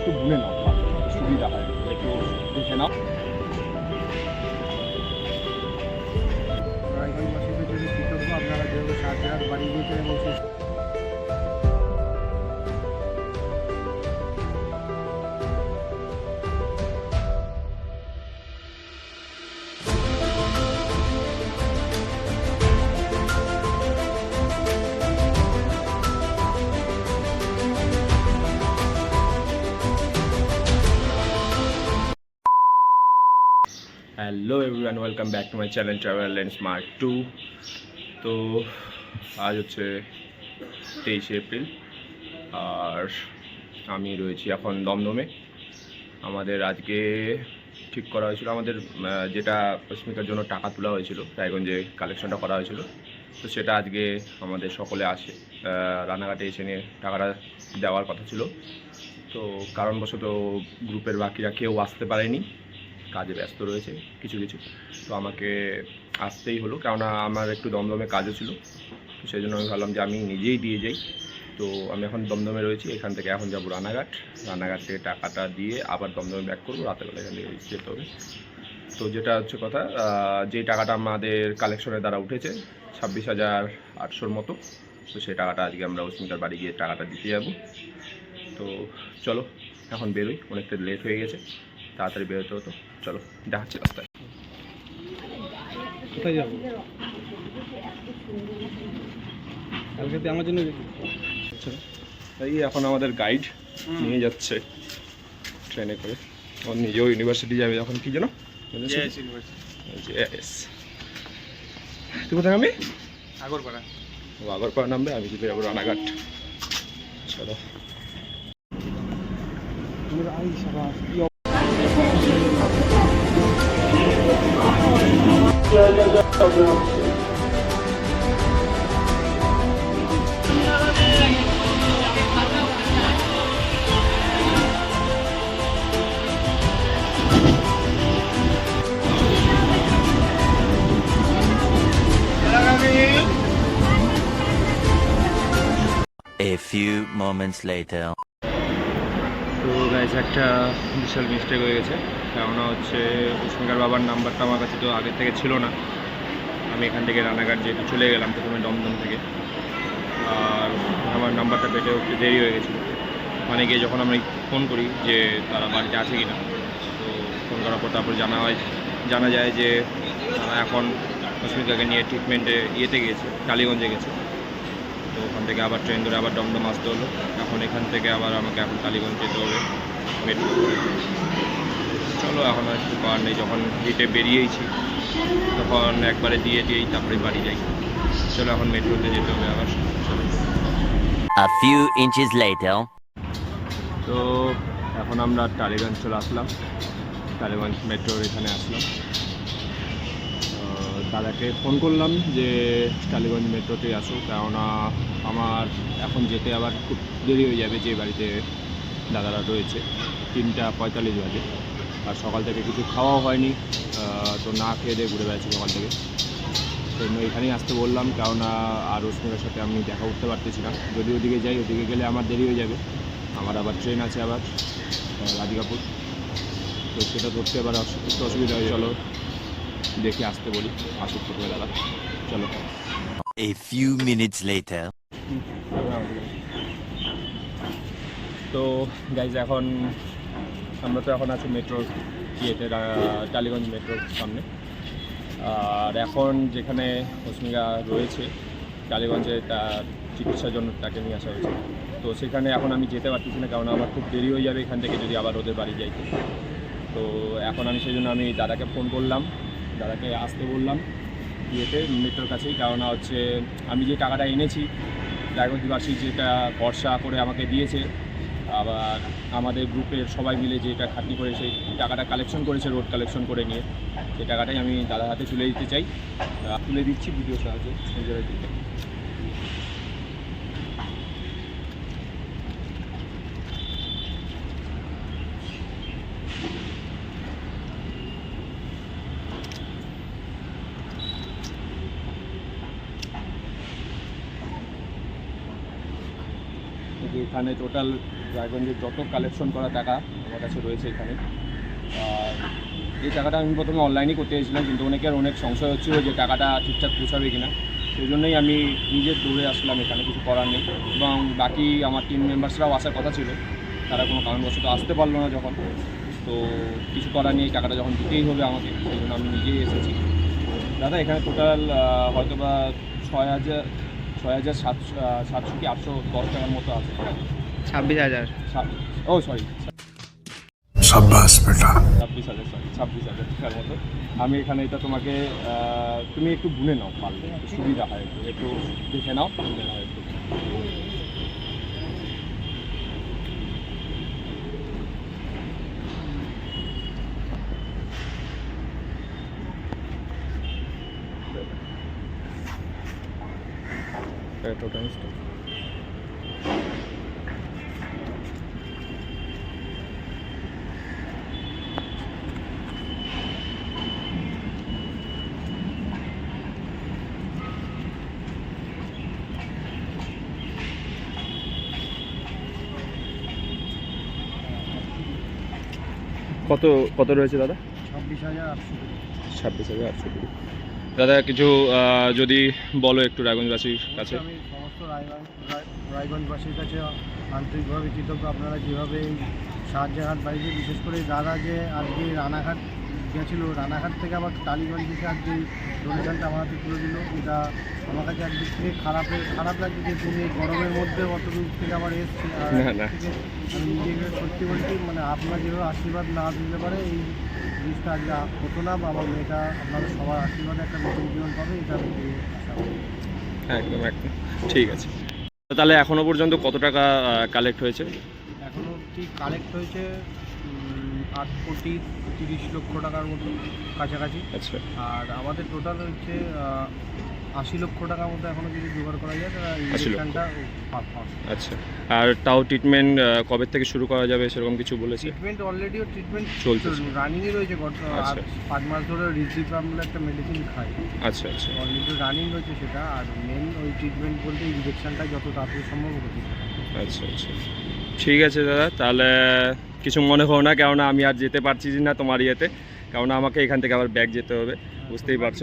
একটু গুনে নাও সুবিধা হয়। দেখে নাও। রায়গঞ্জবাসীদের জন্য কৃতজ্ঞ। আপনারা যেভাবে সাহায্য বাড়ি দিয়েছেন এবং hello everyone welcome back to my channel travel and smart two তো আজ হচ্ছে তেইশে এপ্রিল আর আমি রয়েছি এখন দমদমে। আমাদের আজকে ঠিক করা হয়েছিল আমাদের যেটা রশ্মিকার জন্য টাকা তোলা হয়েছিল রায়গঞ্জে কালেকশনটা করা হয়েছিল তো সেটা আজকে আমাদের সকলে আসে। আহ, রানাঘাটে এসে নিয়ে টাকাটা দেওয়ার কথা ছিল। তো কারণবশত গ্রুপের বাকিরা কেউ আসতে পারেনি। কাজে ব্যস্ত রয়েছে, কিছু কিছু। তো আমাকে আসতেই হলো, কেননা আমার একটু দমদমে কাজও ছিল। তো সেই জন্য আমি ভাবলাম যে আমি নিজেই দিয়ে যাই। তো আমি এখন দমদমে রয়েছি, এখান থেকে এখন যাব রানাঘাট। রানাঘাট থেকে টাকাটা দিয়ে আবার দমদমে ব্যাক করব, রাতেবেলা এখান থেকে যেতে হবে। তো যেটা হচ্ছে কথা যেই টাকাটা আমাদের কালেকশনের দ্বারা উঠেছে, ছাব্বিশ হাজার আটশোর মতো, তো সেই টাকাটা আজকে আমরা অস্মিতার বাড়ি গিয়ে টাকাটা দিতে যাব। তো চলো, এখন বেরোই, অনেকটা লেট হয়ে গেছে, তাড়াতাড়ি বেরোতে হতো। চলো দেখাচ্ছি রাস্তায়। কোথায় যাব? কালকে আমার জন্য আচ্ছা এই এখন আমাদের গাইড নিয়ে যাচ্ছে ট্রেনে করে। ও নিজেও ইউনিভার্সিটি যাবে যখন কি যেন. তুই কোথায় নামবি আগরপাড়া। ও আগরপাড়া নামবে আমি চলে যাব রানাঘাট। চলো। A few moments later. তো গাইজ একটা বিশাল মিস্টেক হয়ে গেছে কেননা হচ্ছে উষ্মিকার বাবার নাম্বারটা আমার কাছে তো আগের থেকে ছিল না আমি এখান থেকে রানাঘাট যেহেতু চলে গেলাম প্রথমে দমদম থেকে। আর আমার নাম্বারটা পেতে একটু দেরি হয়ে গেছিল। মানে গিয়ে যখন আমি ফোন করি যে তারা বাড়িতে আছে কি না তো ফোন করার পর তারপর জানা হয়, জানা যায় যে তারা এখন অস্মিকাকে নিয়ে ট্রিটমেন্টে ইয়েতে গিয়েছে টালিগঞ্জে গেছে। তো ওখান থেকে আবার ট্রেন ধরে আবার দমদম আসতে হলো। এখন এখান থেকে আবার আমাকে এখন টালিগঞ্জ যেতে হবে। মেট্রো চলো এখন আর কিছু করার নেই, যখন হেঁটে বেরিয়েইছি। তখন একবারে দিয়ে দিয়েই তারপরে বাড়ি যাই। চলো এখন মেট্রোতে যেতে হবে আবার। A few inches later. তো এখন আমরা টালিগঞ্জ চলে আসলাম। টালিগঞ্জ মেট্রোর এখানে আসলাম। দাদাকে ফোন করলাম যে টালিগঞ্জ মেট্রোতে আসো কেননা আমার এখন যেতে আবার খুব দেরি হয়ে যাবে যে বাড়িতে দাদারা রয়েছে। তিনটা পঁয়তাল্লিশ বাজে। আর সকাল থেকে কিছু খাওয়াও হয়নি তো না খেয়ে দিয়ে ঘুরে বেড়াচ্ছি সকাল থেকে। জন্য এখানেই আসতে বললাম কেননা আর রশ্মিকার সাথে আমি দেখা করতে পারতেছি না। যদি ওদিকে যাই ওদিকে গেলে আমার দেরি হয়ে যাবে। আমার আবার ট্রেন আছে আবার রাধিকাপুর। তো সেটা ধরতে এবার একটু অসুবিধা হয়ে চলো দেখে আসতে বলি। আসুক প্রথমে দাদা। চলো। A few minutes later. তো গাইজ এখন আমরা তো এখন আছি মেট্রোর ইয়েতে টালিগঞ্জ মেট্রোর সামনে। আর এখন যেখানে অস্মিকা রয়েছে, টালিগঞ্জে তার চিকিৎসার জন্য তাকে নিয়ে আসা হয়েছে। তো সেখানে এখন আমি যেতে পারতেছি না, কারণ আমার খুব দেরি হয়ে যাবে এখান থেকে যদি আবার ওদের বাড়ি যাইতে তো এখন আমি সেই জন্য আমি দাদাকে ফোন করলাম, দাদাকে আসতে বললাম ইয়েতে মেট্রোর কাছেই। কারণ হচ্ছে, আমি যে টাকাটা এনেছি রায়গঞ্জবাসী যেটা ভরসা করে আমাকে দিয়েছে আবার আমাদের গ্রুপের সবাই মিলে যেটা খাটনি করে সেই টাকাটা কালেকশন করেছে রোড কালেকশন করে নিয়ে। সেই টাকাটাই আমি দাদার হাতে তুলে দিতে চাই। তুলে দিচ্ছি ভিডিও সাহায্যে নিজেরা দিতে এখানে টোটাল রায়গঞ্জের যত কালেকশন করা টাকা আমার কাছে রয়েছে এখানে। আর এই টাকাটা আমি প্রথমে অনলাইনে করতে চেয়েছিলাম কিন্তু অনেকের অনেক সংশয় হচ্ছিল যে টাকাটা ঠিকঠাক পৌঁছাবে কিনা। সেই জন্যই আমি নিজের দৌড়ে আসলাম এখানে, কিছু করার নেই। এবং বাকি আমার টিম মেম্বার্সরাও আসার কথা ছিল, তারা কোনো কারণবশত আসতে পারল না যখন। তো কিছু করার নেই টাকাটা যখন দিতেই হবে আমাকে, সেই জন্য আমি নিজেই এসেছি। দাদা, এখানে টোটাল হয়তো বা ছয় হাজার ছয় হাজার সাতশো সাতশো কি আটশো দশ টাকার মতো আছে। ছাব্বিশ হাজার। ও সরি সাব্বাস বেটা। ছাব্বিশ হাজার সরি ছাব্বিশ হাজার টাকার মতো। আমি এখানে এটা তোমাকে তুমি একটু গুনে নাও পারলে সুবিধা হয় একটু। একটু দেখে নাও একটু। টোটাল কত কত রয়েছে দাদা? ছাব্বিশ হাজার আটশো ছাব্বিশ হাজার আটশো কুড়ি। দাদা কিছু যদি বলো একটু রায়গঞ্জবাসীর কাছে। আমি সমস্ত রায়গঞ্জ রায়গঞ্জবাসীর কাছে আন্তরিকভাবে কৃতজ্ঞ। আপনারা যেভাবে এই সাহায্য হাত বাড়িয়েছে বিশেষ করে দাদা যে আজকে রানাঘাট গেছিল রানাঘাট থেকে আবার টালিগঞ্জ থেকে আজকে ডোনেশনটা আমার হাতে তুলে দিল এটা আমার কাছে একদিক থেকে খারাপ খারাপ লাগছে যে তুমি এই গরমের মধ্যে অত দূর থেকে আবার এসছি। আর আমি নিজেকে সত্যি বলছি মানে আপনার যেভাবে আশীর্বাদ না দিতে পারে এই জিনিসটা আজকে হতো না বা আমার মেয়েটা আপনাদের সবার আশীর্বাদে একটা নতুন জীবন পাবে এটা আমি আশা করি। একদম একদম। ঠিক আছে। তাহলে এখনও পর্যন্ত কত টাকা কালেক্ট হয়েছে? এখনও অবধি কালেক্ট হয়েছে আট কোটি তিরিশ লক্ষ টাকার মতো কাছাকাছি। আচ্ছা। আর আমাদের টোটাল হচ্ছে আশি লক্ষ টাকার মতো এখনও যদি জোগাড় করা যায় তারা 80 লক্ষ। ইঞ্জেকশনটা আচ্ছা। আর তাও ট্রিটমেন্ট কবে থেকে শুরু করা যাবে সেরকম কিছু বলেছে? ট্রিটমেন্ট অলরেডিও ট্রিটমেন্ট চলতেছে। রানিংয়ে রয়েছে গত আর আচ্ছা। পাঁচ মাস ধরে রিজিপ্রাম একটা মেডিসিন খাই। আচ্ছা আচ্ছা। অলরেডি রানিং রয়েছে সেটা আর মেন ওই ট্রিটমেন্ট বলতে ইঞ্জেকশনটা যত তাড়াতাড়ি সম্ভব হচ্ছে আচ্ছা আচ্ছা। ঠিক আছে দাদা তাহলে কিছু মনে করো না কেননা আমি আর যেতে পারছি না তোমার ইয়েতে কেননা আমাকে এখান থেকে আবার ব্যাগ যেতে হবে বুঝতেই পারছ।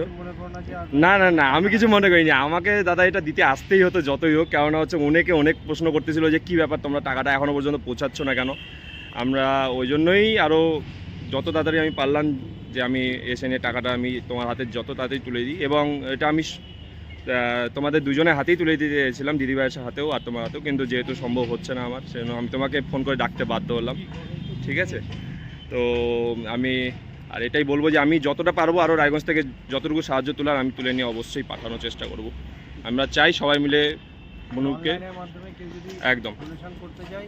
না না না আমি কিছু মনে করিনি আমাকে দাদা এটা দিতে আসতেই হতো যতই হোক কেননা হচ্ছে অনেকে অনেক প্রশ্ন করতেছিল যে কী ব্যাপার তোমরা টাকাটা এখনও পর্যন্ত পৌঁছাচ্ছ না কেন আমরা ওই জন্যই আরও যত তাড়াতাড়ি আমি পারলাম যে আমি এসে নিয়ে টাকাটা আমি তোমার হাতে যত তাড়াতাড়ি তুলে দিই এবং এটা আমি তোমাদের দুজনে হাতেই তুলে দিতে চেয়েছিলাম, দিদিভাইয়ের হাতেও আর তোমার হাতেও, কিন্তু যেহেতু সম্ভব হচ্ছে না আমার, সেজন্য আমি তোমাকে ফোন করে ডাকতে বাধ্য হলাম, ঠিক আছে? তো আমি, আর এটাই বলব যে আমি যতটা পারব আরও রায়গঞ্জ থেকে যতটুকু সাহায্য তোলার আমি তুলে নিয়ে অবশ্যই পাঠানোর চেষ্টা করব। আমরা চাই সবাই মিলে মনুকে। মাধ্যমে কেউ যদি একদম। ডোনেশন করতে চাই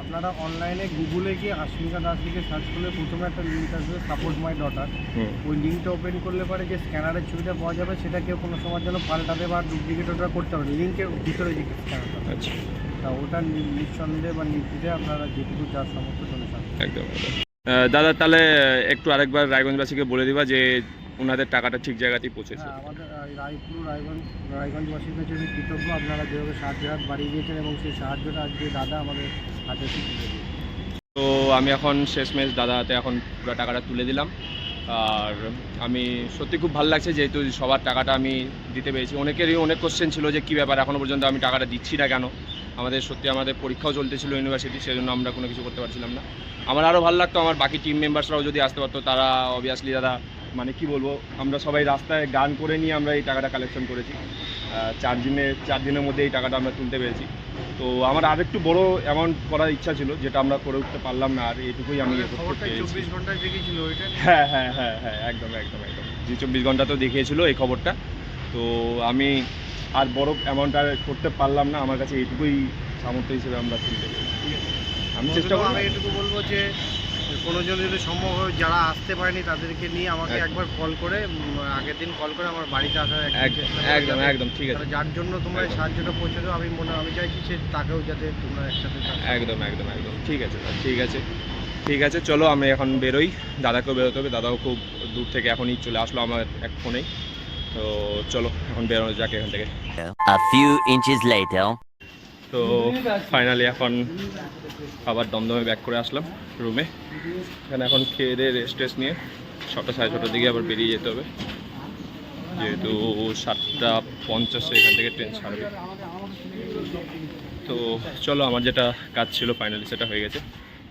আপনারা অনলাইনে গুগলে গিয়ে আশ্মিকা দাস লিখে সার্চ করলে প্রথমে একটা লিঙ্ক আসবে সাপোর্ট মাই ডটার ওই লিঙ্কটা ওপেন করলে পরে যে স্ক্যানারের ছবিটা পাওয়া যাবে সেটা কেউ কোনো সময় যেন পাল্টাতে বা ডুপ্লিকেট ওটা করতে হবে লিঙ্কের ভিতরে যে স্ক্যানারটা আচ্ছা। তা ওটা নিঃসন্দেহে বা নির্দ্বিধে আপনারা যেটুকু যার সমস্ত ডোনেশন একদম একদম। দাদা তাহলে একটু আরেকবার রায়গঞ্জবাসীকে বলে দিবা যে ওনাদের টাকাটা ঠিক জায়গাতেই পৌঁছেছে। হ্যাঁ আমাদের রায়পুর রায়গঞ্জ রায়গঞ্জবাসীর কাছে আমি কৃতজ্ঞ আপনারা যেভাবে সাহায্য হাত বাড়িয়ে দিয়েছেন এবং সেই সাহায্যটা আজকে দাদা আমাদের হাতে তো আমি এখন শেষমেশ দাদা হাতে এখন পুরো টাকাটা তুলে দিলাম। আর আমি সত্যি খুব ভালো লাগছে যেহেতু সবার টাকাটা আমি দিতে পেরেছি। অনেকেরই অনেক কোশ্চেন ছিল যে কী ব্যাপার এখনও পর্যন্ত আমি টাকাটা দিচ্ছি না কেন? আমাদের সত্যি আমাদের পরীক্ষাও চলতেছিল ইউনিভার্সিটি সেজন্য আমরা কোনো কিছু করতে পারছিলাম না। আমার আরও ভালো লাগতো আমার বাকি টিম মেম্বার্সরাও যদি আসতে পারতো তারা অবভিয়াসলি দাদা মানে কি বলব আমরা সবাই রাস্তায় গান করে নিয়ে আমরা এই টাকাটা কালেকশন করেছি। চার দিনে চার দিনের মধ্যে এই টাকাটা আমরা তুলতে পেরেছি। তো আমার আর একটু বড় অ্যামাউন্ট করার ইচ্ছা ছিল যেটা আমরা করে উঠতে পারলাম না আর এইটুকুই আমি। চব্বিশ ঘন্টায় হ্যাঁ হ্যাঁ হ্যাঁ হ্যাঁ একদম একদম একদম। জি চব্বিশ ঘণ্টা তো দেখিয়েছিল এই খবরটা। তো আমি আর বড় অ্যামাউন্ট আর করতে পারলাম না আমার কাছে এইটুকুই সামর্থ্য হিসেবে আমরা তুলতে পেরেছি। আমি চেষ্টা করব। এটুকু বলব যে কোনো জন যদি সম্ভব হয় যারা আসতে পারেনি তাদেরকে নিয়ে আমাকে একবার কল করে আগের দিন কল করে আমার বাড়িতে আসার একদম একদম একদম ঠিক আছে। যার জন্য তোমরা সাহায্যটা পৌঁছে দাও আমি মনে আমি চাইছি সে তাকেও যাতে তোমরা একসাথে একদম একদম একদম। ঠিক আছে দাদা ঠিক আছে। ঠিক আছে চলো আমি এখন বেরোই। দাদাকেও বেরোতে হবে দাদাও খুব দূর থেকে এখনই চলে আসলো আমার এক ফোনেই। তো চলো এখন বেরোনো যাক এখান থেকে। A few inches later. তো ফাইনালি এখন আবার দমদমে ব্যাক করে আসলাম রুমে এখানে এখন খেয়ে দিয়ে রেস্ট টেস্ট নিয়ে ছটা সাড়ে ছটার দিকে আবার বেরিয়ে যেতে হবে। যেহেতু সাতটা পঞ্চাশে এখান থেকে ট্রেন ছাড়বে। তো চলো আমার যেটা কাজ ছিল ফাইনালি সেটা হয়ে গেছে।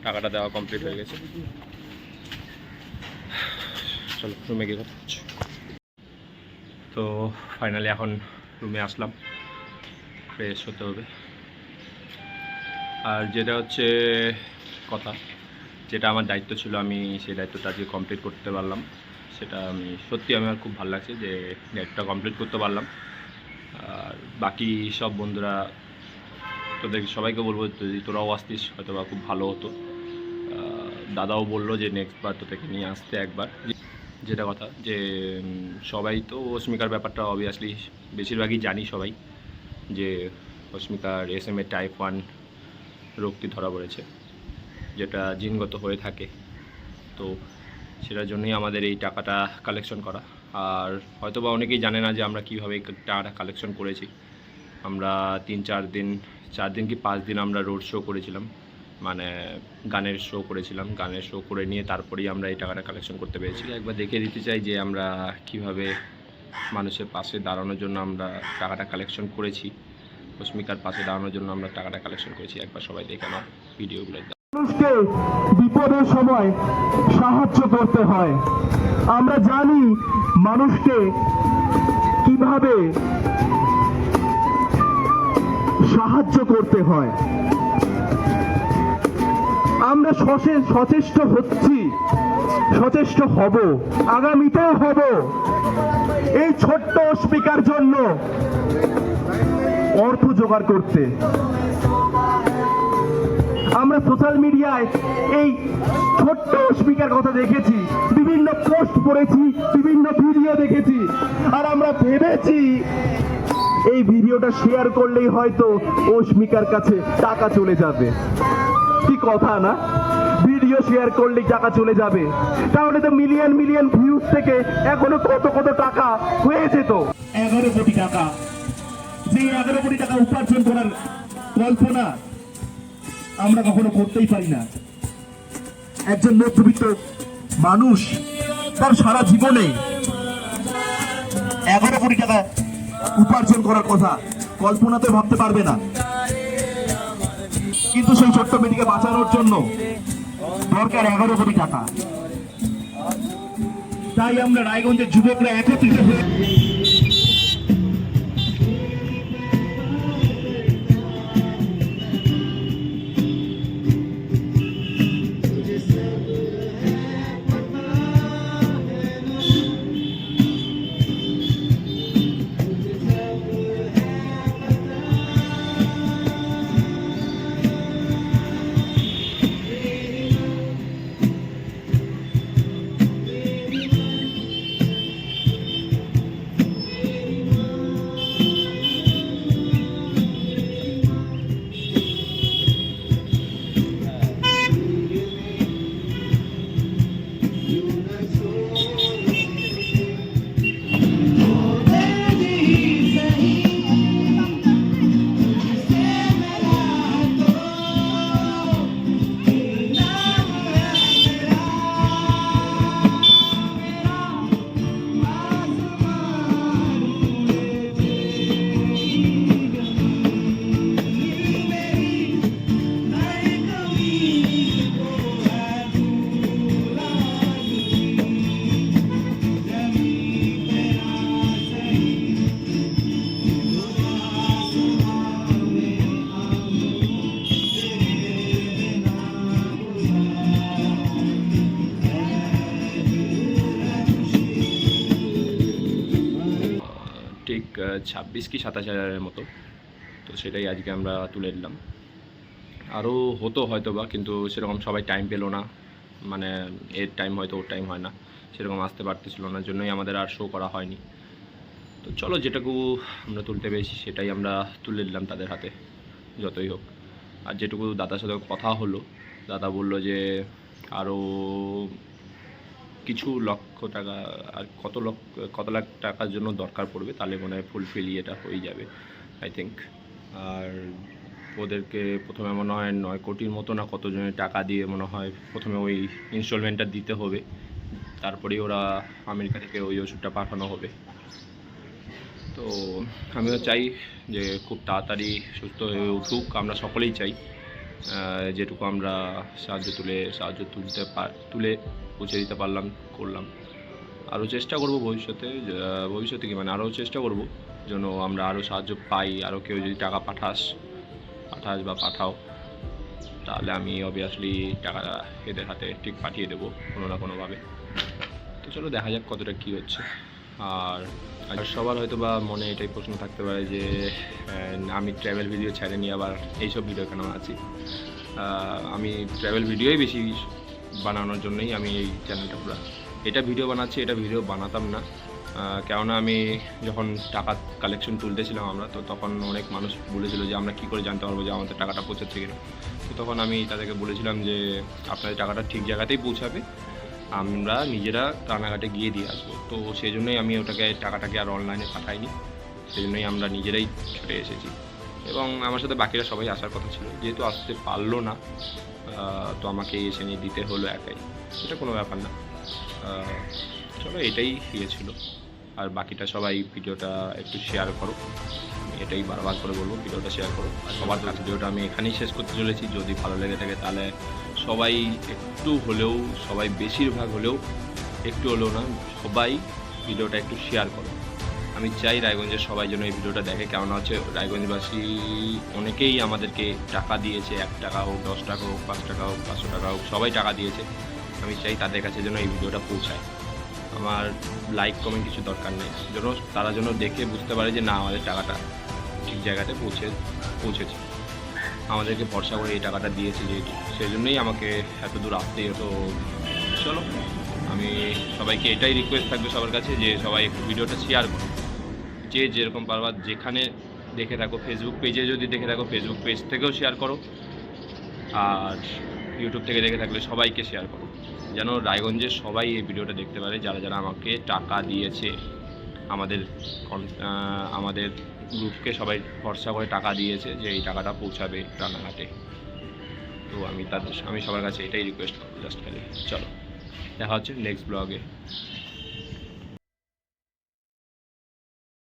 টাকাটা দেওয়া কমপ্লিট হয়ে গেছে। চলো রুমে গিয়ে কথা তো ফাইনালি এখন রুমে আসলাম। ফ্রেশ হতে হবে। আর যেটা হচ্ছে কথা, যেটা আমার দায়িত্ব ছিল, আমি সেই দায়িত্বটা আজকে কমপ্লিট করতে পারলাম। সেটা আমি, সত্যি আমার খুব ভালো লাগছে যে দায়িত্বটা কমপ্লিট করতে পারলাম। আর বাকি সব বন্ধুরা, তোদের সবাইকে বলব যদি তোরাও আসতিস হয়তো বা খুব ভালো হতো। দাদাও বলল যে নেক্সট বার তোদেরকে নিয়ে আসতে একবার। যেটা কথা যে সবাই তো অস্মিকার ব্যাপারটা অবভিয়াসলি বেশিরভাগই জানি সবাই যে অস্মিকার S M A type one রোগটি ধরা পড়েছে, যেটা জিনগত হয়ে থাকে। তো সেটার জন্যই আমাদের এই টাকাটা কালেকশন করা। আর হয়তো বা অনেকেই জানে না যে আমরা কীভাবে টাকাটা কালেকশন করেছি। আমরা তিন চার দিন চার দিন কি পাঁচ দিন আমরা রোড শো করেছিলাম। মানে গানের শো করেছিলাম। গানের শো করে নিয়ে তারপরেই আমরা এই টাকাটা কালেকশন করতে পেরেছি। একবার দেখে দিতে চাই যে আমরা কীভাবে মানুষের পাশে দাঁড়ানোর জন্য আমরা টাকাটা কালেকশন করেছি। রশ্মিকার পাশে দাঁড়ানোর জন্য আমরা টাকাটা কালেকশন করেছি। একবার সবাই দেখে নাও ভিডিওগুলো। মানুষকে বিপদের সময় সাহায্য করতে হয়। আমরা জানি মানুষকে কীভাবে সাহায্য করতে হয়। আমরা সচেষ্ট হচ্ছি, সচেষ্ট হব, আগামীতেও হব। এই ছোট্ট স্পিকার জন্য অর্থ জোগাড় করতে। আমরা সোশ্যাল মিডিয়ায় এই ছোট্ট স্পিকার কথা দেখেছি, বিভিন্ন পোস্ট পড়েছি, বিভিন্ন ভিডিও দেখেছি। আর আমরা ভেবেছি, এই ভিডিওটা শেয়ার করলেই হয়তো অস্মিকার কাছে টাকা চলে যাবে। কি কথা না? ভিডিও শেয়ার করলেই টাকা চলে যাবে। তাহলে তো মিলিয়ন মিলিয়ন ভিউজ থেকে এখনও কত কত টাকা হয়ে যেত এগারো কোটি টাকা। যে এগারো কোটি টাকা উপার্জন করার কল্পনা আমরা কখনো করতেই পারি না। একজন মধ্যবিত্ত মানুষ তার সারা জীবনে এগারো কোটি টাকা উপার্জন করার কথা কল্পনাতে ভাবতে পারবে না। কিন্তু সেই ছোট্ট মেয়েটিকে বাঁচানোর জন্য দরকার এগারো কোটি টাকা। তাই আমরা রায়গঞ্জের যুবকরা একত্রিত হয়ে ছাব্বিশ কি সাতাশ হাজারের মতো। তো সেটাই আজকে আমরা তুলে দিলাম আরও হতো হয়তো বা কিন্তু সেরকম সবাই টাইম পেল না। মানে এর টাইম হয়তো ওর টাইম হয় না। সেরকম আসতে পারতেছিল না, জন্যই আমাদের আর শো করা হয়নি। তো চলো যেটুকু আমরা তুলতে পেরেছি, সেটাই আমরা তুলে দিলাম তাদের হাতে, যতই হোক। আর যেটুকু দাদার সাথে কথা হলো, দাদা বলল যে আরও কিছু লক্ষ টাকা, আর কত লক্ষ, কত লাখ টাকার জন্য দরকার পড়বে তাহলে মনে হয় ফুলফিল এটা হয়ে যাবে আই থিঙ্ক আর ওদেরকে প্রথমে মনে হয় নয় কোটির মতো না কতজনের টাকা দিয়ে মনে হয় প্রথমে ওই ইনস্টলমেন্টটা দিতে হবে, তারপরেই ওরা আমেরিকা থেকে ওই ওষুধটা পাঠানো হবে। তো আমিও চাই যে খুব তাড়াতাড়ি সুস্থ হয়ে উঠুক, আমরা সকলেই চাই। যেটুকু আমরা সাহায্য তুলে, সাহায্য তুলতে পার, তুলে পৌঁছে দিতে পারলাম, করলাম। আরও চেষ্টা করব ভবিষ্যতে ভবিষ্যতে কি মানে আরও চেষ্টা করব, যেন আমরা আরও সাহায্য পাই, আরও কেউ যদি টাকা পাঠাস পাঠাস বা পাঠাও, তাহলে আমি অবভিয়াসলি টাকা এদের হাতে ঠিক পাঠিয়ে দেবো কোনো না কোনোভাবে। তো চলো দেখা যাক কতটা কী হচ্ছে। আর আর সবার হয়তো বা মনে এটাই প্রশ্ন থাকতে পারে যে আমি ট্র্যাভেল ভিডিও ছেড়ে আবার এইসব ভিডিও কেন আছি আমি ট্র্যাভেল ভিডিওই বেশি বানানোর জন্যই আমি এই চ্যানেলটা পুরো, এটা ভিডিও বানাচ্ছি, এটা ভিডিও বানাতাম না। কেননা আমি যখন টাকা কালেকশন তুলতেছিলাম আমরা, তো তখন অনেক মানুষ বলেছিল যে, আমরা কী করে জানতে পারব যে আমাদের টাকাটা পৌঁছাচ্ছে কিনা? তো তখন আমি তাদেরকে বলেছিলাম যে, আপনাদের টাকাটা ঠিক জায়গাতেই পৌঁছাবে আমরা নিজেরা রানাঘাটে গিয়ে দিয়ে আসব। তো সেই জন্যই আমি ওটাকে, টাকাটাকে আর অনলাইনে পাঠাইনি। সেই জন্যই আমরা নিজেরাই ছুটে এসেছি। এবং আমার সাথে বাকিরা সবাই আসার কথা ছিল। যেহেতু আসতে পারল না তো আমাকে এসে নিয়ে দিতে হলো একাই। সেটা কোনো ব্যাপার না। চলো এটাই ছিল আর বাকিটা সবাই ভিডিওটা একটু শেয়ার করো। এটাই বারবার করে বলব, ভিডিওটা শেয়ার করো। আর সবার ভিডিওটা আমি এখানেই শেষ করতে চলেছি। যদি ভালো লেগে থাকে তাহলে সবাই একটু হলেও, সবাই বেশিরভাগ হলেও একটু হলেও না, সবাই ভিডিওটা একটু শেয়ার করো। আমি চাই রায়গঞ্জের সবাই যেন এই ভিডিওটা দেখে। কেমন হচ্ছে রায়গঞ্জবাসী অনেকেই আমাদেরকে টাকা দিয়েছে, এক টাকা হোক, দশ টাকা হোক, পাঁচ টাকা হোক, পাঁচশো টাকা হোক, সবাই টাকা দিয়েছে। আমি চাই তাদের কাছে যেন এই ভিডিওটা পৌঁছায়। আমার লাইক কমেন্ট কিছু দরকার নেই। যেন তারা যেন দেখে বুঝতে পারে যে না, আমাদের টাকাটা ঠিক জায়গাতে পৌঁছে, পৌঁছেছে। আমাদেরকে ভরসা করে এই টাকাটা দিয়েছে যেহেতু সেই জন্যই আমাকে এত দূর আসতে হতো। চলো, আমি সবাইকে এটাই রিকোয়েস্ট থাকবে সবার কাছে যে সবাই একটু ভিডিওটা শেয়ার করো। যে যেরকম পারবা যেখানে দেখে থাকো ফেসবুক পেজে যদি দেখে থাকো ফেসবুক পেজ থেকেও শেয়ার করো। আর ইউটিউব থেকে দেখে থাকলে সবাইকে শেয়ার করো। যেন রায়গঞ্জের সবাই এই ভিডিওটা দেখতে পারে, যারা যারা আমাকে টাকা দিয়েছে, আমাদের আমাদের গ্রুপকে সবাই ভরসা করে টাকা দিয়েছে যে এই টাকাটা পৌঁছাবে রানাঘাটে তো আমি তাদের, আমি সবার কাছে এটাই রিকোয়েস্ট করব জাস্ট খালি। চলো, দেখা হচ্ছে নেক্সট ব্লগে